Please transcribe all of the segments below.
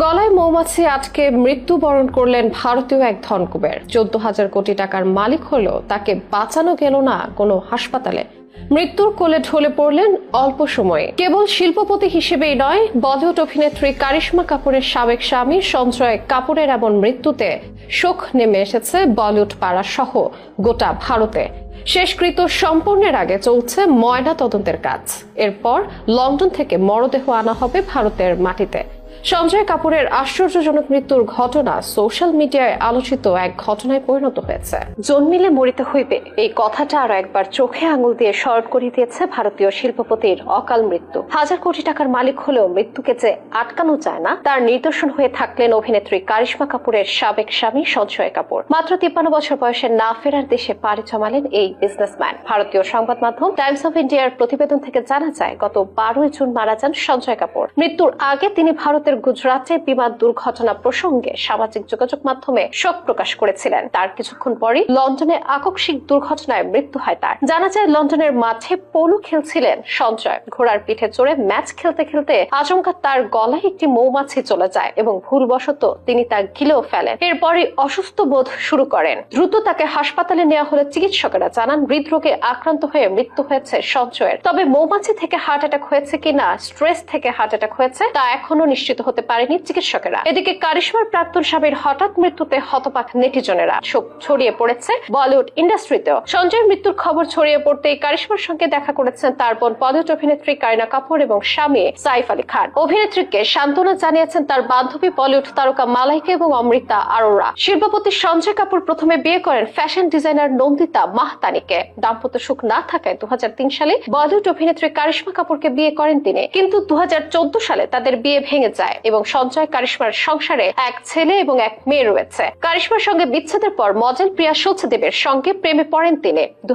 গলায় মৌমাছি আটকে মৃত্যুবরণ করলেন ভারতীয় এক ধনকুবের। চোদ্দ হাজার কোটি টাকার মালিক হলেও তাকে বাঁচানো গেল না কোনো হাসপাতালে। মৃত্যুর কোলে ঢলে পড়লেন অল্প সময়ে। কেবল শিল্পপতি হিসেবেই নয়, বলিউড অভিনেত্রী কারিশ্মা কাপুরের সাবেক স্বামী সঞ্জয় কাপুরের এমন মৃত্যুতে শোক নেমে এসেছে বলিউড পাড়া সহ গোটা ভারতে। শেষকৃত সম্পূর্ণের আগে চলছে ময়না তদন্তের কাজ। এরপর লন্ডন থেকে মরদেহ আনা হবে ভারতের মাটিতে। সঞ্জয় কাপুরের আশ্চর্যজনক মৃত্যুর ঘটনা সোশ্যাল মিডিয়ায় আলোচিত এক ঘটনায় পরিণত হয়েছে। জন্মিলে মরিতে হইবে, এই কথাটা আরও একবার চোখে আঙুল দিয়ে স্মরণ করিয়ে দিয়েছে ভারতীয় শিল্পপতির অকাল মৃত্যু। হাজার কোটি টাকার মালিক হলেও মৃত্যুকে যে আটকানো যায় না, তার নিদর্শন হয়ে থাকলেন অভিনেত্রী কারিশ্মা কাপুরের সাবেক স্বামী সঞ্জয় কাপুর। মাত্র তিপ্পান্ন বছর বয়সে না ফেরার দেশে পাড়ি জমালেন এই বিজনেসম্যান ভারতীয় সংবাদ মাধ্যম টাইমস অফ ইন্ডিয়ার প্রতিবেদন থেকে জানা যায়, গত বারোই জুন মারা যান সঞ্জয় কাপুর। মৃত্যুর আগে তিনি ভারতের গুজরাটে বিমান দুর্ঘটনা প্রসঙ্গে সামাজিক যোগাযোগ মাধ্যমে শোক প্রকাশ করেছিলেন। তার কিছুক্ষণ পরই লন্ডনে আকস্মিক দুর্ঘটনায় মৃত্যু হয় তার। জানা যায়, লন্ডনের মাঠে পোলো খেলছিলেন সঞ্জয়। ঘোড়ার পিঠে চড়ে ম্যাচ খেলতে খেলতে আচমকা তার গলায় একটি মৌমাছি চলে যায় এবং ভুলবশত তিনি তা গিলেও ফেলেন। এরপরই অসুস্থ বোধ শুরু করেন। দ্রুত তাকে হাসপাতালে নেওয়া হলে চিকিৎসকেরা জানান, হৃদরোগে আক্রান্ত হয়ে মৃত্যু হয়েছে সঞ্জয়ের। তবে মৌমাছি থেকে হার্ট অ্যাটাক হয়েছে কিনা, স্ট্রেস থেকে হার্ট অ্যাটাক হয়েছে তা এখনও নিশ্চিত হতে পারেনি চিকিৎসকেরা। এদিকে কারিশ্মার প্রাক্তন স্বামীর হঠাৎ মৃত্যুতে হতবাক নেটিজনেরা। শোক ছড়িয়ে পড়েছে বলিউড ইন্ডাস্ট্রিতেও। সঞ্জয়ের মৃত্যুর খবর ছড়িয়ে পড়তেই কারিশ্মার সঙ্গে দেখা করেছেন তার বোন বলিউড অভিনেত্রী কারিনা কাপুর এবং স্বামী সাইফ আলী খান। অভিনেত্রীকে সান্ত্বনা জানিয়েছেন তার বান্ধবী বলিউড তারকা মালাইকা এবং অমৃতা আরোরা। শিল্পপতি সঞ্জয় কাপুর প্রথমে বিয়ে করেন ফ্যাশন ডিজাইনার নন্দিতা মাহতানিকে। দাম্পত্য সুখ না থাকায় দু হাজার তিন সালে বলিউড অভিনেত্রী কারিশ্মা কাপুরকে বিয়ে করেন তিনি। কিন্তু দু হাজার চোদ্দ সালে তাদের বিয়ে ভেঙে যায়। এবং সঞ্জয় কারিশ্মার সংসারে এক ছেলে এবং এক মেয়ে রয়েছে। কারিশ্মার সঙ্গে বিচ্ছেদের পর মডেল প্রিয়া সচদেবের সঙ্গে প্রেমে পড়েন তিনি। দু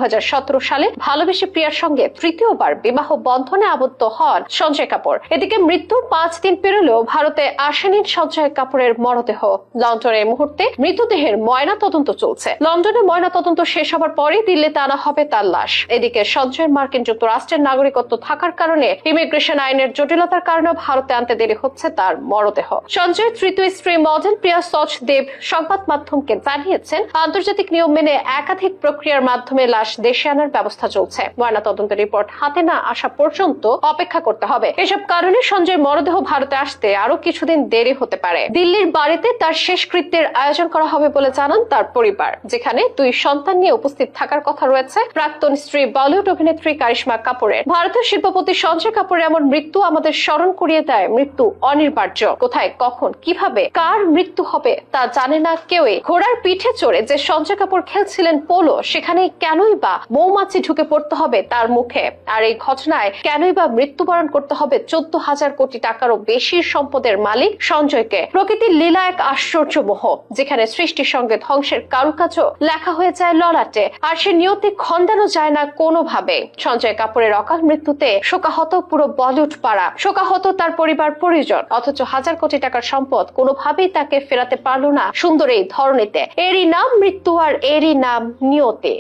সালে ভালোবেসে প্রিয়ার সঙ্গে তৃতীয়বার বিবাহ বন্ধনে আবদ্ধ হন সঞ্জয় কাপুর। এদিকে মৃত্যুর পাঁচ দিন পেরোলেও ভারতে আসেনি সঞ্জয় কাপুরের মরদেহ। লন্ডনে এই মুহূর্তে মৃতদেহের ময়না তদন্ত চলছে। লন্ডনে ময়না তদন্ত শেষ হবার পরেই দিল্লিতে আনা হবে তার লাশ। এদিকে সঞ্জয়ের মার্কিন যুক্তরাষ্ট্রের নাগরিকত্ব থাকার কারণে ইমিগ্রেশন আইনের জটিলতার কারণে ভারতে আনতে দেরি হচ্ছে তার মরদেহ। সঞ্জয়ের তৃতীয় স্ত্রী মডেল প্রিয়া সচ দেব সংবাদ মাধ্যমকে জানিয়েছেন, আন্তর্জাতিক নিয়ম মেনে একাধিক প্রক্রিয়ার মাধ্যমে লাশ দেশে আনার ব্যবস্থা চলছে। ময়না তদন্তের রিপোর্ট হাতে না আসা পর্যন্ত অপেক্ষা করতে হবে। এসব কারণে সঞ্জয়ের মরদেহ ভারতে আসতে আরও কিছুদিন দেরি হতে পারে। দিল্লির বাড়িতে তার শেষকৃত্যের আয়োজন করা হবে বলে জানান তার পরিবার, যেখানে দুই সন্তান নিয়ে উপস্থিত থাকার কথা রয়েছে। প্রাক্তন স্ত্রী বলিউড অভিনেত্রী কারিশ্মা কাপুরের। ভারতীয় শিল্পপতি সঞ্জয় কাপুরের এমন মৃত্যু আমাদের স্মরণ করিয়ে দেয় মৃত্যু অনিবার্য কোথায়, কখন, কীভাবে, কার মৃত্যু হবে, তা জানে না কেউই। ঘোড়ার পিঠে চড়ে যে সঞ্জয় কাপুর খেলছিলেন পোলো সেখানে কেনই বা মৌমাছি ঢুকে পড়তে হবে তার মুখে? আর এই ঘটনায় কেনই বা মৃত্যুবরণ করতে হবে চোদ্দ হাজার কোটি টাকারও বেশি সম্পদের মালিক সঞ্জয়কে? প্রকৃতির লীলা এক আশ্চর্য মোহ যেখানে সৃষ্টির সঙ্গে ধ্বংসের কারুকাজও লেখা হয়ে যায় ললাটে, আর সে নিয়তি খণ্ডানো যায় না কোনোভাবে। সঞ্জয় কাপুরের অকাল মৃত্যুতে শোকাহত পুরো বলিউড পাড়া, শোকাহত তার পরিবার পরিজন অথচ হাজার কোটি টাকার সম্পদ কোনোভাবেই তাকে ফেরাতে পারল না সুন্দর এই ধরনীতে। এরই নাম মৃত্যু আর এরই নাম নিয়তি।